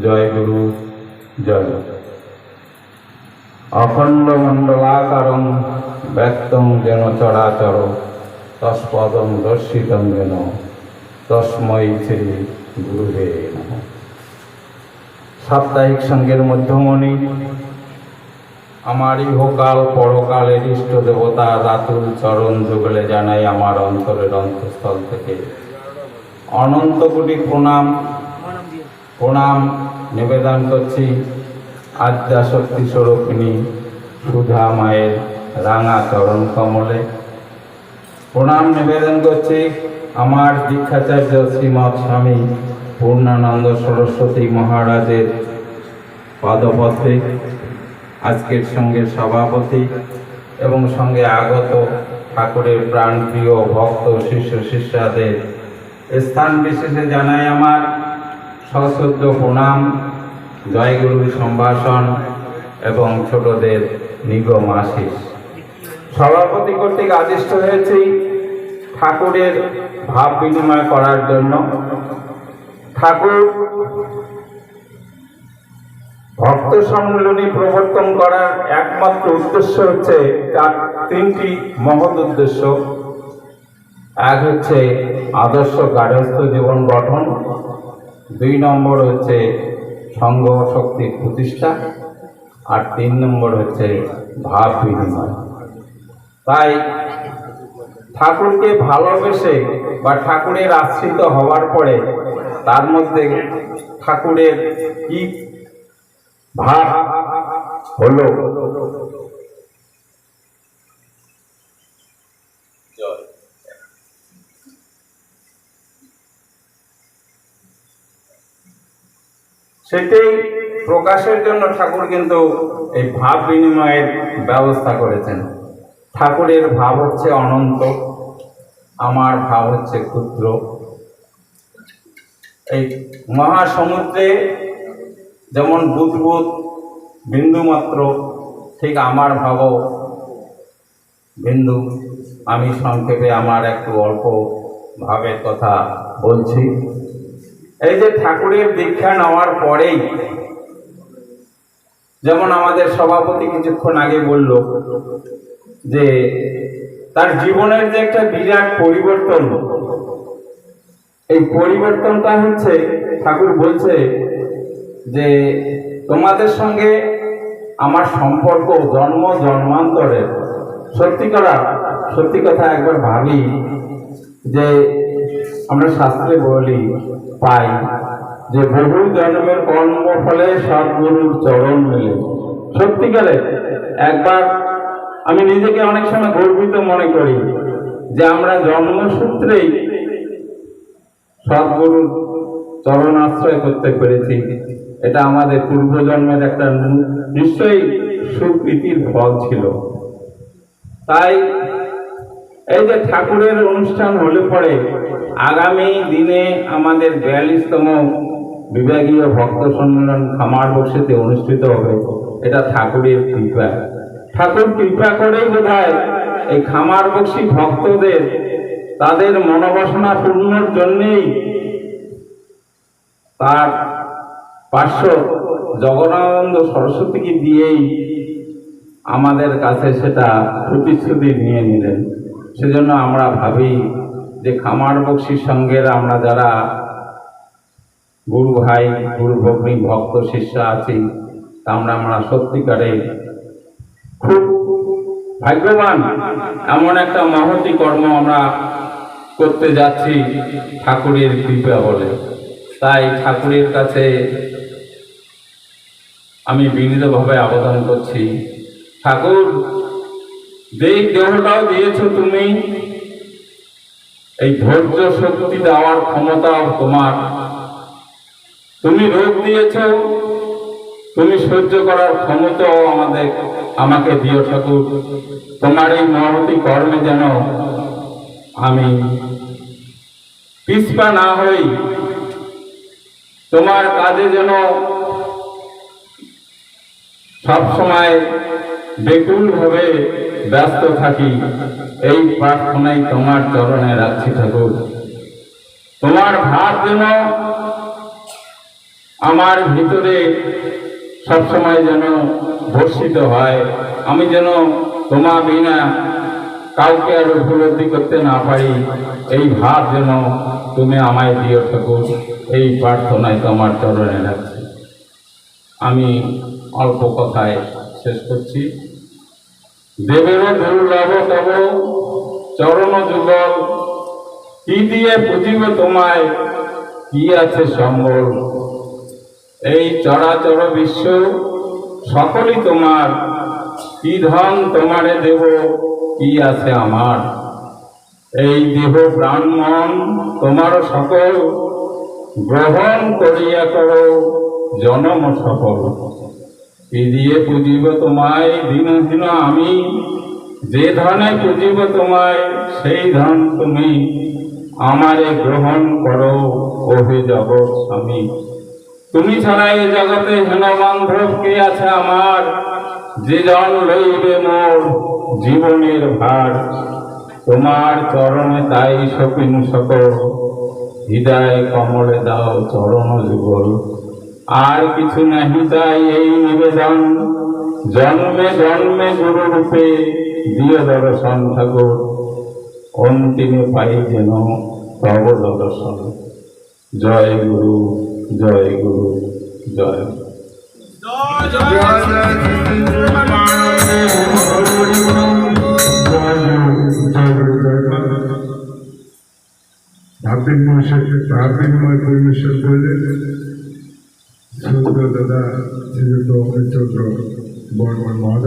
জয় গুরু, জয়। অখণ্ড মণ্ডলাকারং ব্যক্তং যেন চরাচর, তৎপদং দর্শিতং যেন তস্মৈ শ্রী নমঃ। সাপ্তাহিক সঙ্গের মধ্যমণি, আমার ইহকাল পরকালের ইষ্ট দেবতা রাতুল চরণ যুগলে জানাই আমার অন্তরের অন্তঃস্থল থেকে। অনন্ত কোটি প্রণাম প্রণাম, নিবেদন করছি আদ্যা শক্তি স্বরূপিণী সুধা মায়ের রাঙা চরণ কমলে। প্রণাম, নিবেদন করছি আমার দীক্ষাচার্য শ্রীমৎ স্বামী পূর্ণানন্দ সরস্বতী মহারাজের পদপথে আজকের সঙ্গে সভাপতি এবং সঙ্গে আগত ঠাকুরের প্রাণপ্রিয় ভক্ত, শিষ্য, শিষ্যাদের স্থান বিশেষে জানাই আমার। সশ্রদ্ধ প্রণাম জয়গুরু সম্ভাষণ এবং ছোটদের নিগম আশিস সভাপতি কর্তৃক আদিষ্ট হয়েছি ঠাকুরের ভাব বিনিময় করার জন্য। ঠাকুর ভক্ত সম্মেলনী প্রবর্তন করার একমাত্র উদ্দেশ্য হচ্ছে তার তিনটি মহৎ উদ্দেশ্য। এক হচ্ছে আদর্শ গার্হস্থ জীবন গঠন দুই নম্বর হচ্ছে সংঘ শক্তির প্রতিষ্ঠা, আর তিন নম্বর হচ্ছে ভাব বিনিময়। তাই ঠাকুরকে ভালোবেসে বা ঠাকুরের আশ্রিত হওয়ার পরে তার মধ্যে ঠাকুরের কি ভাব হলো? সেটাই প্রকাশের জন্য ঠাকুর কিন্তু এই ভাব বিনিময়ের ব্যবস্থা করেছেন। ঠাকুরের ভাব হচ্ছে অনন্ত, আমার ভাব হচ্ছে ক্ষুদ্র। এই মহাসমুদ্রে যেমন বুদবুদ বিন্দুমাত্র, ঠিক আমার ভাবও বিন্দু। আমি সংক্ষেপে আমার একটু অল্প ভাবের কথা বলছি। এই যে ঠাকুরের দীক্ষা নেওয়ার পরেই যেমন আমাদের সভাপতি কিছুক্ষণ আগে বলল যে তার জীবনের যে একটা বিরাট পরিবর্তন, এই পরিবর্তনটা হচ্ছে ঠাকুর বলছে যে তোমাদের সঙ্গে আমার সম্পর্ক জন্ম জন্মান্তরের সত্যি করা সত্যি কথা একবার ভাবি যে আমরা শাস্ত্রে বলি পাই যে বহু জন্মের কর্ম ফলে সদ্গুরুর চরণ মেলে। সত্যিকারে একবার আমি নিজেকে অনেক সময় গর্বিত মনে করি যে আমরা জন্মসূত্রেই সদ্গুরুর চরণ আশ্রয় করতে পেরেছি। এটা আমাদের পূর্বজন্মের একটা নিশ্চয়ই সুপ্রীতির ফল ছিল। তাই এই যে ঠাকুরের অনুষ্ঠান হলে পরে আগামী দিনে আমাদের বিয়াল্লিশতম বিভাগীয় ভক্ত সম্মেলন খামার বক্সিতে অনুষ্ঠিত হবে। এটা ঠাকুরের কৃপা। ঠাকুর কৃপা করেই বোধ এই খামার বক্সি ভক্তদের তাদের মনোবাসনা পূর্ণর জন্যেই তার পার্শ্ব জগন্নানন্দ সরস্বতীকে দিয়েই আমাদের কাছে সেটা প্রতিশ্রুতি নিয়ে নিলেন। সেজন্য আমরা ভাবি যে খামার বক্সির সঙ্গের আমরা যারা গুরু ভাই, গুরু ভগ্নী, ভক্ত, শিষ্য আছি, তা আমরা আমরা সত্যিকারে খুব ভাগ্যবান। এমন একটা মহতি কর্ম আমরা করতে যাচ্ছি ঠাকুরের কৃপা বলে। তাই ঠাকুরের কাছে আমি বিনীতভাবে আবেদন করছি, ঠাকুর যেই দেহটাও দিয়েছ তুমি, এই ধৈর্য শক্তি দেওয়ার ক্ষমতাও তোমার। তুমি রোগ দিয়েছ, তুমি সহ্য করার ক্ষমতাও আমাদের, আমাকে দিও ঠাকুর। তোমার এই মহতি কর্মে যেন আমি পিছপা না হই, তোমার কাজে যেন সব সময় বেকুল ভাবে ব্যস্ত থাকি, এই প্রার্থনাই তোমার চরণে রাখছি ঠাকুর। তোমার ভাব যেন আমার ভিতরে সবসময় যেন বর্ষিত হয়, আমি যেন তোমা বিনা কাউকে আর উপলব্ধি করতে না পারি, এই ভাব যেন তুমি আমায় দিও ঠাকুর, এই প্রার্থনায় তোমার চরণে রাখছি। আমি অল্প কথায় শেষ করছি। দেবেরও দুর্লভ তব, চরণ যুগল। কি দিয়ে বুঝিব তোমায়? কি আছে সম্বল? এই চরাচর বিশ্ব সকলই তোমার। কি ধন তোমারে দেব? কি আছে আমার? এই দেহ প্রাণ মন তোমার সকল। গ্রহণ করিয়া করো, জনম সফল। দিয়ে পুজিব তোমায়, দিন দিন আমি। যে ধনে পুজিব তোমায়, সেই ধন তুমি আমারে গ্রহণ করো, ওহে জগৎ স্বামী। তুমি ছাড়া এ জগতে হেন বান্ধব কে আছে আমার? যে জন লইবে মোর জীবনের ভার। তোমার চরণে তাই সপিন সকল। হৃদয় কমলে দাও চরণ যুগল। আর কিছু নাহি তাই এই নিবেদন। জন্মে জন্মে গুরু রূপে দিয় দর্শন ঠাকুর। অন্তিমে পাই যেন তব দর্শন। জয় গুরু জয় গুরু জয়। ভাবদিন ভাবদিনময় পরিবেশন করলেন ಸುಂದರದ ತಿಳಿದು ಹೆಚ್ಚು ಒಂದು ಮಾದ